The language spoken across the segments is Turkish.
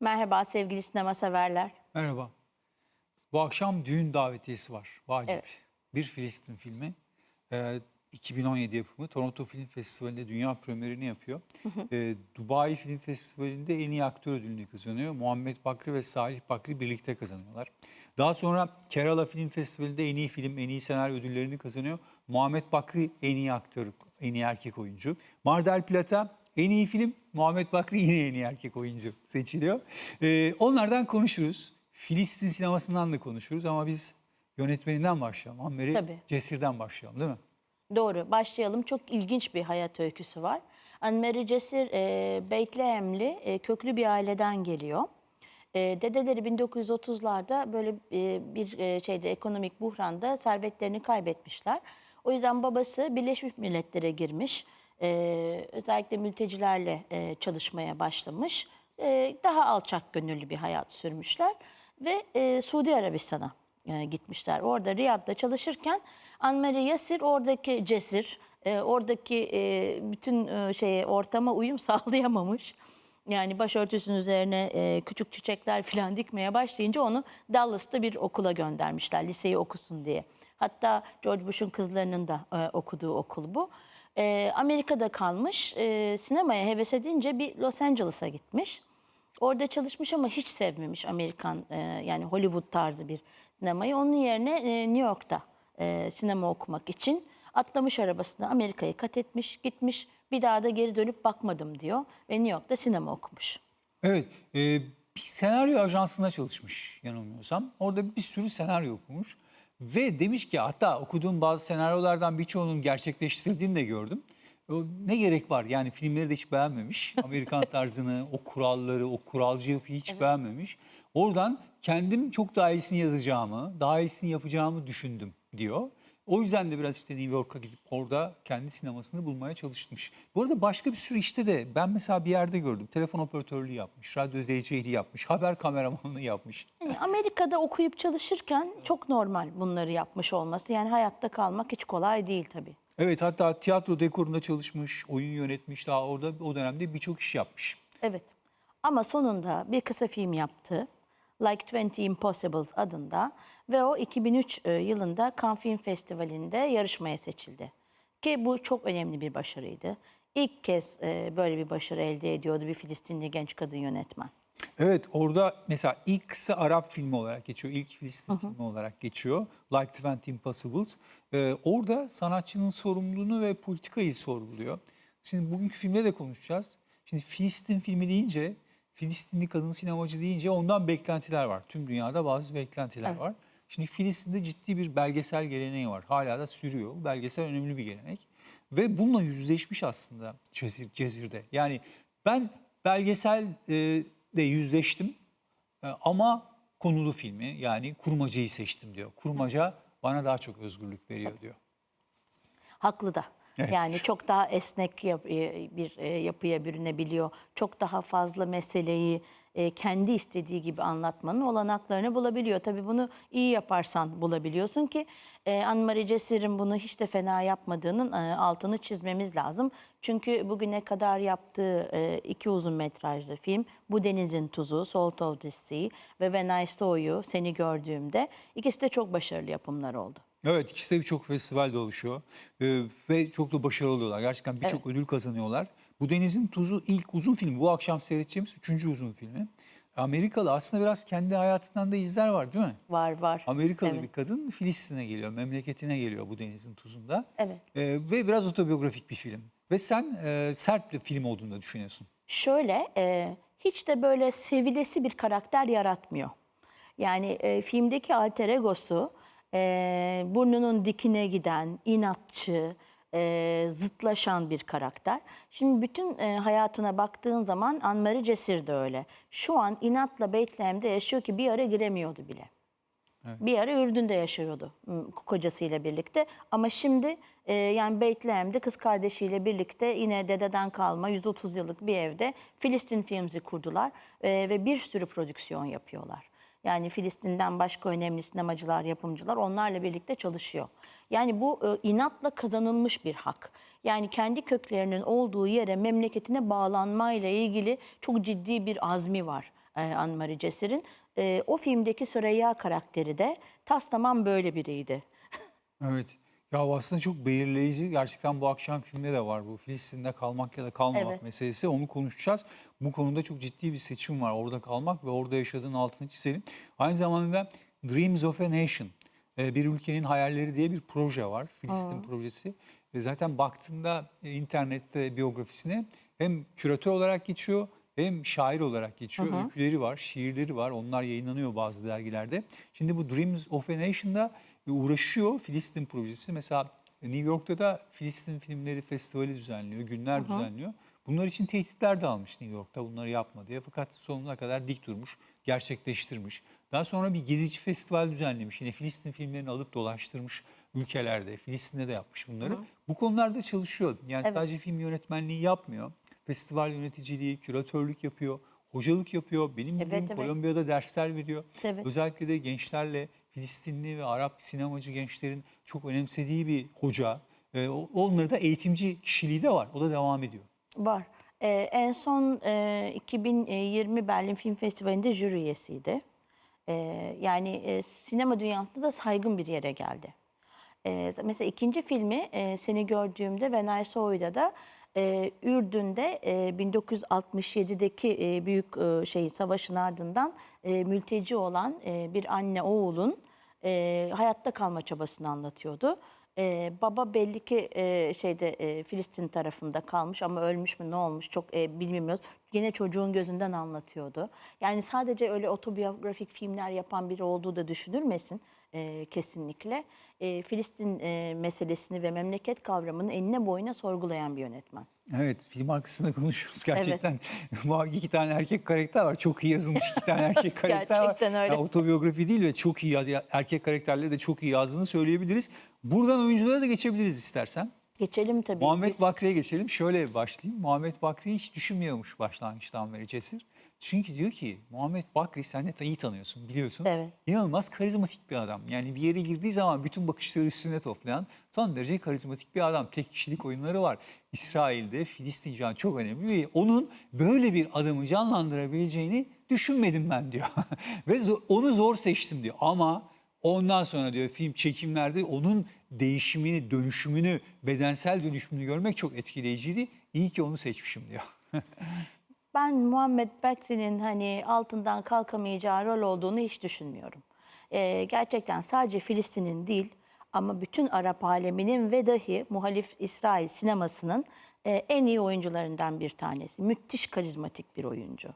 Merhaba sevgili sinema severler. Merhaba. Bu akşam düğün davetiyesi var. Vacip. Evet. Bir Filistin filmi. Ee, 2017 yapımı. Toronto Film Festivali'nde dünya premierini yapıyor. Ee, Dubai Film Festivali'nde en iyi aktör ödülünü kazanıyor. Muhammed Bakri ve Salih Bakri birlikte kazanıyorlar. Daha sonra Kerala Film Festivali'nde en iyi film, en iyi senaryo ödüllerini kazanıyor. Muhammed Bakri en iyi aktör, en iyi erkek oyuncu. Mar del Plata en iyi film, Muhammed Bakri yine en iyi erkek oyuncu seçiliyor. Ee, onlardan konuşuruz. Filistin sinemasından da konuşuruz ama biz yönetmeninden başlayalım. Ammeri. Cesir'den başlayalım değil mi? Doğru başlayalım. Çok ilginç bir hayat öyküsü var. Anne Cesir e, Beytlehemli e, köklü bir aileden geliyor. E, dedeleri 1930'larda böyle e, bir e, şeyde ekonomik buhranda servetlerini kaybetmişler. O yüzden babası Birleşmiş Milletler'e girmiş. E, özellikle mültecilerle e, çalışmaya başlamış. E, daha alçak gönüllü bir hayat sürmüşler ve e, Suudi Arabistan'a e, gitmişler. Orada Riyad'da çalışırken Anmeri Yasir oradaki cesir, e, oradaki e, bütün e, şeye ortama uyum sağlayamamış. Yani başörtüsünün üzerine küçük çiçekler falan dikmeye başlayınca onu Dallas'ta bir okula göndermişler liseyi okusun diye. Hatta George Bush'un kızlarının da okuduğu okul bu. Amerika'da kalmış, sinemaya heves edince bir Los Angeles'a gitmiş. Orada çalışmış ama hiç sevmemiş Amerikan e, yani Hollywood tarzı bir sinemayı. Onun yerine e, New York'ta e, sinema okumak için atlamış arabasına Amerika'yı kat etmiş, gitmiş. Bir daha da geri dönüp bakmadım diyor ve New York'ta sinema okumuş. Evet, e, bir senaryo ajansında çalışmış yanılmıyorsam. Orada bir sürü senaryo okumuş. Ve demiş ki hatta okuduğum bazı senaryolardan birçoğunun gerçekleştirildiğini de gördüm. Ne gerek var yani filmleri de hiç beğenmemiş. Amerikan tarzını, o kuralları, o kuralcı yapıyı hiç beğenmemiş. Oradan kendim çok daha iyisini yazacağımı, daha iyisini yapacağımı düşündüm diyor. O yüzden de biraz işte New York'a gidip orada kendi sinemasını bulmaya çalışmış. Bu arada başka bir sürü işte de ben mesela bir yerde gördüm. Telefon operatörlüğü yapmış, radyo DJ'liği yapmış, haber kameramanlığı yapmış. Yani Amerika'da okuyup çalışırken çok normal bunları yapmış olması. Yani hayatta kalmak hiç kolay değil tabii. Evet hatta tiyatro dekorunda çalışmış, oyun yönetmiş daha orada o dönemde birçok iş yapmış. Evet. Ama sonunda bir kısa film yaptı. Like 20 Impossibles adında ve o 2003 e, yılında Cannes Film Festivali'nde yarışmaya seçildi. Ki bu çok önemli bir başarıydı. İlk kez e, böyle bir başarı elde ediyordu bir Filistinli genç kadın yönetmen. Evet orada mesela ilk kısa Arap filmi olarak geçiyor. ilk Filistin filmi olarak geçiyor. Like 20 Impossibles. Ee, orada sanatçının sorumluluğunu ve politikayı sorguluyor. Şimdi bugünkü filmde de konuşacağız. Şimdi Filistin filmi deyince, Filistinli kadın sinemacı deyince ondan beklentiler var. Tüm dünyada bazı beklentiler Evet. var. Şimdi Filistin'de ciddi bir belgesel geleneği var. Hala da sürüyor. Belgesel önemli bir gelenek. Ve bununla yüzleşmiş aslında Cezir, Cezir'de. Yani ben belgesel e, de yüzleştim e, ama konulu filmi yani kurmacayı seçtim diyor. Kurmaca bana daha çok özgürlük veriyor diyor. Haklı da. Evet. Yani çok daha esnek e, bir e, yapıya bürünebiliyor. Çok daha fazla meseleyi e, kendi istediği gibi anlatmanın olanaklarını bulabiliyor. Tabii bunu iyi yaparsan bulabiliyorsun ki e, Anne-Marie Cesir'in bunu hiç de fena yapmadığının e, altını çizmemiz lazım. Çünkü bugüne kadar yaptığı e, iki uzun metrajlı film Bu Denizin Tuzu, Salt of the Sea ve When I Saw You, Seni Gördüğümde ikisi de çok başarılı yapımlar oldu. Evet ikisi de birçok festivalde oluşuyor Ee, ve çok da başarılı oluyorlar. Gerçekten birçok Evet. ödül kazanıyorlar. Bu Denizin Tuzu ilk uzun film. Bu akşam seyredeceğimiz üçüncü uzun filmi. Amerikalı aslında biraz kendi hayatından da izler var değil mi? Var var. Amerikalı Evet. bir kadın Filistin'e geliyor, memleketine geliyor bu denizin tuzunda. Evet. Ee, ve biraz otobiyografik bir film. Ve sen e, sert bir film olduğunu da düşünüyorsun. Şöyle, e, hiç de böyle sevilesi bir karakter yaratmıyor. Yani e, filmdeki alter egosu e, burnunun dikine giden, inatçı, e, zıtlaşan bir karakter. Şimdi bütün e, hayatına baktığın zaman Anne-Marie Cesir de öyle. Şu an inatla Bethlehem'de yaşıyor ki bir ara giremiyordu bile. Bir ara Ürdün'de yaşıyordu kocasıyla birlikte. Ama şimdi e, yani Beytlehem'de kız kardeşiyle birlikte yine dededen kalma 130 yıllık bir evde Filistin Films'i kurdular E, ve bir sürü prodüksiyon yapıyorlar. Yani Filistin'den başka önemli sinemacılar, yapımcılar onlarla birlikte çalışıyor. Yani bu e, inatla kazanılmış bir hak. Yani kendi köklerinin olduğu yere memleketine bağlanmayla ilgili çok ciddi bir azmi var e, Anne-Marie Cesir'in. E, o filmdeki Süreyya karakteri de tas tamam böyle biriydi. Evet. Ya aslında çok belirleyici. Gerçekten bu akşam filmde de var bu. Filistin'de kalmak ya da kalmamak Evet. meselesi. Onu konuşacağız. Bu konuda çok ciddi bir seçim var. Orada kalmak ve orada yaşadığın altını çizelim. Aynı zamanda Dreams of a Nation. e, Bir ülkenin hayalleri diye bir proje var. Filistin projesi. E, Zaten baktığında e, internette biyografisine hem küratör olarak geçiyor hem şair olarak geçiyor. Öyküleri var, şiirleri var. Onlar yayınlanıyor bazı dergilerde. Şimdi bu Dreams of a Nation'da uğraşıyor Filistin projesi. Mesela New York'ta da Filistin Filmleri Festivali düzenliyor, günler düzenliyor. Bunlar için tehditler de almış New York'ta bunları yapma diye. Fakat sonuna kadar dik durmuş, gerçekleştirmiş. Daha sonra bir gezici festival düzenlemiş. Yine Filistin filmlerini alıp dolaştırmış ülkelerde. Filistin'de de yapmış bunları. Bu konularda çalışıyor. Yani Evet. sadece film yönetmenliği yapmıyor. Festival yöneticiliği, küratörlük yapıyor, hocalık yapıyor. Benim Evet, bildiğim evet. Kolombiya'da dersler veriyor. Evet. Özellikle de gençlerle Filistinli ve Arap sinemacı gençlerin çok önemsediği bir hoca. O- onları da eğitimci kişiliği de var. O da devam ediyor. Var. Ee, en son e, 2020 Berlin Film Festivali'nde jüri üyesiydi. Ee, yani e, sinema dünyasında da saygın bir yere geldi. Ee, mesela ikinci filmi e, seni gördüğümde ve Saw You'da da e, Ürdün'de e, 1967'deki e, büyük e, şey savaşın ardından e, mülteci olan e, bir anne oğulun e, hayatta kalma çabasını anlatıyordu. E, baba belli ki e, şeyde e, Filistin tarafında kalmış ama ölmüş mü ne olmuş çok e, bilmiyoruz. Yine çocuğun gözünden anlatıyordu. Yani sadece öyle otobiyografik filmler yapan biri olduğu da düşünülmesin e, kesinlikle. E, Filistin e, meselesini ve memleket kavramını enine boyuna sorgulayan bir yönetmen. Evet film arkasında konuşuyoruz gerçekten. Bu iki tane erkek karakter var. Çok iyi yazılmış iki tane erkek karakter var. Gerçekten öyle. Yani otobiyografi değil ve çok iyi yaz, erkek karakterleri de çok iyi yazdığını söyleyebiliriz. Buradan oyunculara da geçebiliriz istersen. Geçelim tabii. Muhammed Bakri'ye geçelim. Şöyle başlayayım. Muhammed Bakri hiç düşünmüyormuş başlangıçtan beri Cesir. Çünkü diyor ki Muhammed Bakri sen de iyi tanıyorsun biliyorsun. Evet. İnanılmaz karizmatik bir adam. Yani bir yere girdiği zaman bütün bakışları üstüne toplayan son derece karizmatik bir adam. Tek kişilik oyunları var. İsrail'de Filistin canı çok önemli ve onun böyle bir adamı canlandırabileceğini düşünmedim ben diyor. ve onu zor seçtim diyor. Ama ondan sonra diyor film çekimlerde onun değişimini, dönüşümünü, bedensel dönüşümünü görmek çok etkileyiciydi. İyi ki onu seçmişim diyor. Ben Muhammed Bekri'nin hani altından kalkamayacağı rol olduğunu hiç düşünmüyorum. Ee, gerçekten sadece Filistin'in değil ama bütün Arap aleminin ve dahi muhalif İsrail sinemasının e, en iyi oyuncularından bir tanesi. Müthiş karizmatik bir oyuncu.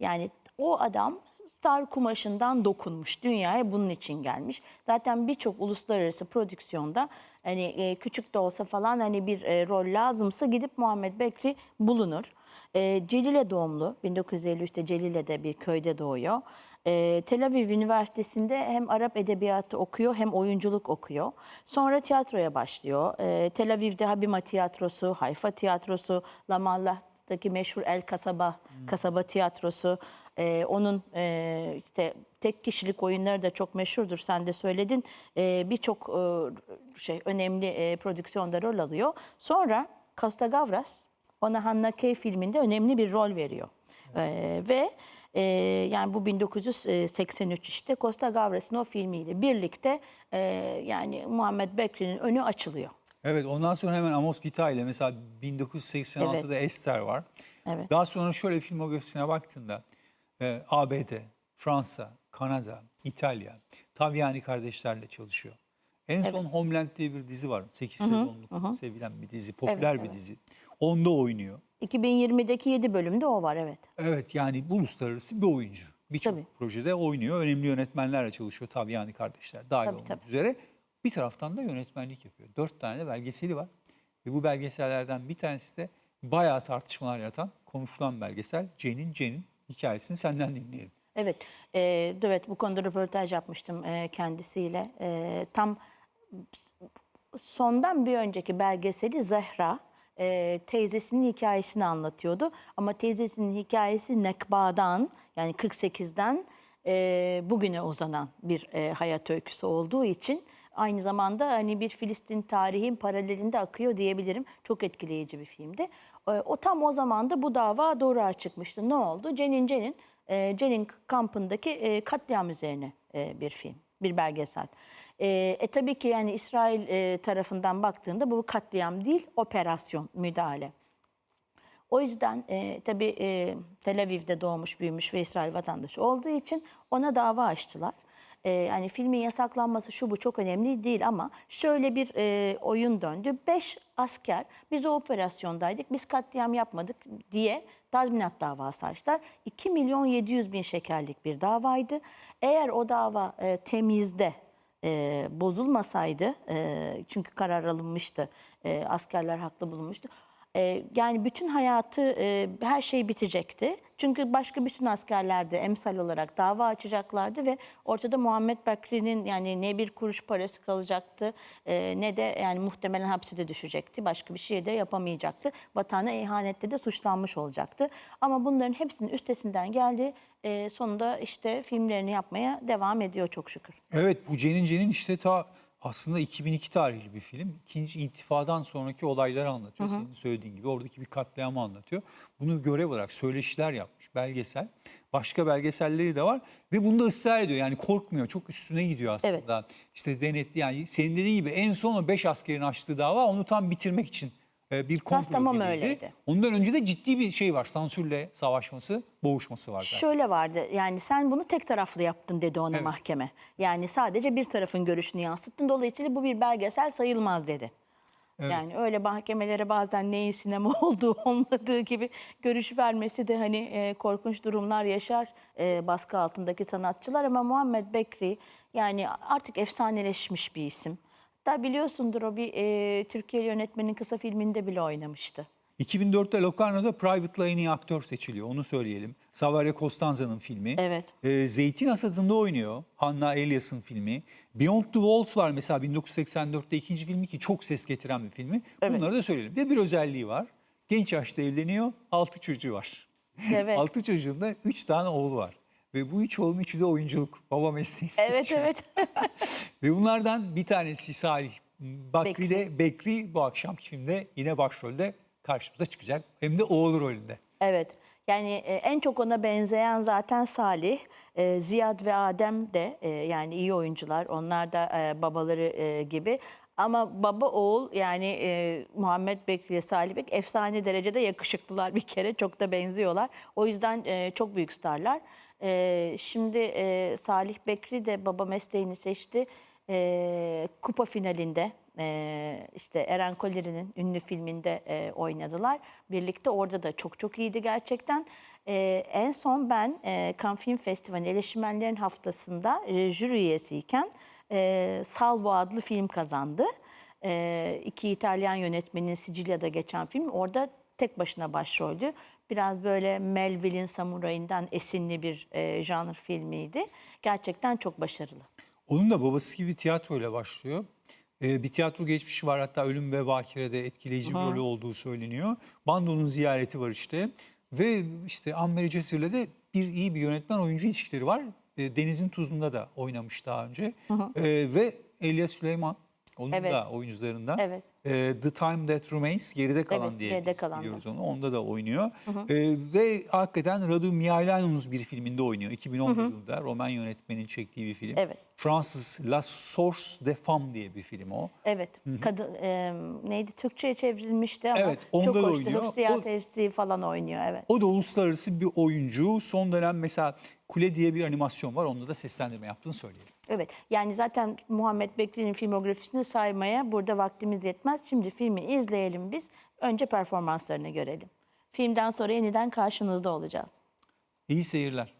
Yani o adam star kumaşından dokunmuş. Dünyaya bunun için gelmiş. Zaten birçok uluslararası prodüksiyonda hani e, küçük de olsa falan hani bir e, rol lazımsa gidip Muhammed Bekri bulunur. E, Celile doğumlu. 1953'te Celile'de bir köyde doğuyor. E, Tel Aviv Üniversitesi'nde hem Arap edebiyatı okuyor hem oyunculuk okuyor. Sonra tiyatroya başlıyor. E, Tel Aviv'de Habima Tiyatrosu, Hayfa Tiyatrosu, Lamallah'taki meşhur El Kasaba, Kasaba Tiyatrosu. E, onun e, işte tek kişilik oyunları da çok meşhurdur. Sen de söyledin. E, Birçok e, şey önemli e, prodüksiyonda rol alıyor. Sonra Costa Gavras ona Hannah Kay filminde önemli bir rol veriyor. Ee, ve e, yani bu 1983 işte Costa Gavras'ın o filmiyle birlikte e, yani Muhammed Bekri'nin önü açılıyor. Evet ondan sonra hemen Amos Gita ile mesela 1986'da Esther var. Evet. Daha sonra şöyle filmografisine baktığında e, ABD, Fransa, Kanada, İtalya, Taviani kardeşlerle çalışıyor. En son Homeland diye bir dizi var. 8 sezonluk sevilen bir dizi, popüler Evet, bir evet. dizi. Onda oynuyor. 2020'deki 7 bölümde o var evet. Evet yani uluslararası bir oyuncu. Birçok Tabii. projede oynuyor. Önemli yönetmenlerle çalışıyor Taviani kardeşler dahil Tabii, olmak tabii. üzere. Bir taraftan da yönetmenlik yapıyor. Dört tane de belgeseli var. Ve bu belgesellerden bir tanesi de bayağı tartışmalar yaratan, konuşulan belgesel Cen'in Cen'in hikayesini senden dinleyelim. Evet, e, evet bu konuda röportaj yapmıştım e, kendisiyle. E, tam sondan bir önceki belgeseli Zehra e, teyzesinin hikayesini anlatıyordu. Ama teyzesinin hikayesi Nekba'dan yani 48'den e, bugüne uzanan bir e, hayat öyküsü olduğu için aynı zamanda hani bir Filistin tarihin paralelinde akıyor diyebilirim. Çok etkileyici bir filmdi. E, o tam o zaman da bu dava doğruğa çıkmıştı. Ne oldu? Cenin Cenin e, Cenin kampındaki e, katliam üzerine e, bir film, bir belgesel. E, e, tabii ki yani İsrail e, tarafından baktığında bu katliam değil, operasyon, müdahale. O yüzden e, tabii e, Tel Aviv'de doğmuş, büyümüş ve İsrail vatandaşı olduğu için ona dava açtılar. E, yani filmin yasaklanması şu bu çok önemli değil ama şöyle bir e, oyun döndü. Beş asker biz o operasyondaydık, biz katliam yapmadık diye tazminat davası açtılar. 2 milyon 700 bin şekerlik bir davaydı. Eğer o dava e, temizde e, bozulmasaydı, e, çünkü karar alınmıştı, e, askerler haklı bulunmuştu. E, yani bütün hayatı, e, her şey bitecekti. Çünkü başka bütün askerler de emsal olarak dava açacaklardı ve ortada Muhammed Bakri'nin yani ne bir kuruş parası kalacaktı e, ne de yani muhtemelen hapse de düşecekti. Başka bir şey de yapamayacaktı. Vatana ihanette de suçlanmış olacaktı. Ama bunların hepsinin üstesinden geldi. E, sonunda işte filmlerini yapmaya devam ediyor çok şükür. Evet bu Cenin Cenin işte ta aslında 2002 tarihli bir film. İkinci intifadan sonraki olayları anlatıyor. Senin söylediğin gibi oradaki bir katliamı anlatıyor. Bunu görev olarak söyleşiler yapmış belgesel. Başka belgeselleri de var ve bunda ısrar ediyor. Yani korkmuyor. Çok üstüne gidiyor aslında. İşte denetli yani senin dediğin gibi en son o 5 askerin açtığı dava onu tam bitirmek için e, bir komplo tamam gibiydi. öyleydi. Ondan önce de ciddi bir şey var. Sansürle savaşması, boğuşması var zaten. Şöyle vardı yani sen bunu tek taraflı yaptın dedi ona Evet. mahkeme. Yani sadece bir tarafın görüşünü yansıttın dolayısıyla bu bir belgesel sayılmaz dedi. Evet. Yani öyle mahkemelere bazen neyin sinema olduğu olmadığı gibi görüş vermesi de hani e, korkunç durumlar yaşar e, baskı altındaki sanatçılar ama Muhammed Bekri yani artık efsaneleşmiş bir isim. Da biliyorsundur o bir e, Türkiye yönetmenin kısa filminde bile oynamıştı. 2004'te Locarno'da Private'la en iyi aktör seçiliyor. Onu söyleyelim. Saverio Costanza'nın filmi. Evet. Ee, Zeytin Hasadı'nda oynuyor. Hanna Elias'ın filmi. Beyond the Walls var mesela 1984'te ikinci filmi ki çok ses getiren bir filmi. Evet. Bunları da söyleyelim. Ve bir özelliği var. Genç yaşta evleniyor. Altı çocuğu var. Evet. Altı çocuğunda üç tane oğlu var. Ve bu üç oğlun üçü de oyunculuk. Baba mesleğini Evet evet. Ve bunlardan bir tanesi Salih Bakri de Bekri bu akşamki filmde yine başrolde karşımıza çıkacak. Hem de oğlu rolünde. Evet. Yani e, en çok ona benzeyen zaten Salih, E, Ziyad ve Adem de e, yani iyi oyuncular. Onlar da babaları gibi. Ama baba oğul yani e, Muhammed Bekri Salih Bek efsane derecede yakışıklılar bir kere. Çok da benziyorlar. O yüzden e, çok büyük starlar. E, şimdi e, Salih Bekri de baba mesleğini seçti. E, kupa finalinde e, işte Eren Koleri'nin ünlü filminde e, oynadılar. Birlikte orada da çok çok iyiydi gerçekten. E, en son ben e, Cannes Film Festivali Eleştirmenlerin Haftası'nda e, jüri üyesiyken e, Salvo adlı film kazandı. E, iki İtalyan yönetmenin Sicilya'da geçen film. Orada tek başına başroldü. Biraz böyle Melville'in Samuray'ından esinli bir e, janr filmiydi. Gerçekten çok başarılı. Onun da babası gibi tiyatroyla başlıyor. Ee, bir tiyatro geçmişi var hatta Ölüm ve Bakire'de etkileyici bir rolü olduğu söyleniyor. Bando'nun ziyareti var işte. Ve işte Ammeri Cesir'le de bir iyi bir yönetmen oyuncu ilişkileri var. Ee, Deniz'in Tuzlu'nda da oynamış daha önce. Ee, ve Elia Süleyman onun Evet. da oyuncularından. Evet. Ee, The Time That Remains geride kalan Evet, diye Geride biz Kalan'da. biliyoruz onu. Onda da oynuyor. Ee, ve hakikaten Radu Mihailanoğlu bir filminde oynuyor. 2011 yılında Roman yönetmenin çektiği bir film. Evet. Fransız La Source de Femme diye bir film o. Evet. Kadın e, neydi Türkçe'ye çevrilmişti ama Evet, onda çok da hoştu. oynuyor. Hıfziyat falan oynuyor evet. O da uluslararası bir oyuncu. Son dönem mesela Kule diye bir animasyon var. Onda da seslendirme yaptığını söyleyelim. Evet. Yani zaten Muhammed Bekri'nin filmografisini saymaya burada vaktimiz yetmez. Şimdi filmi izleyelim biz. Önce performanslarını görelim. Filmden sonra yeniden karşınızda olacağız. İyi seyirler.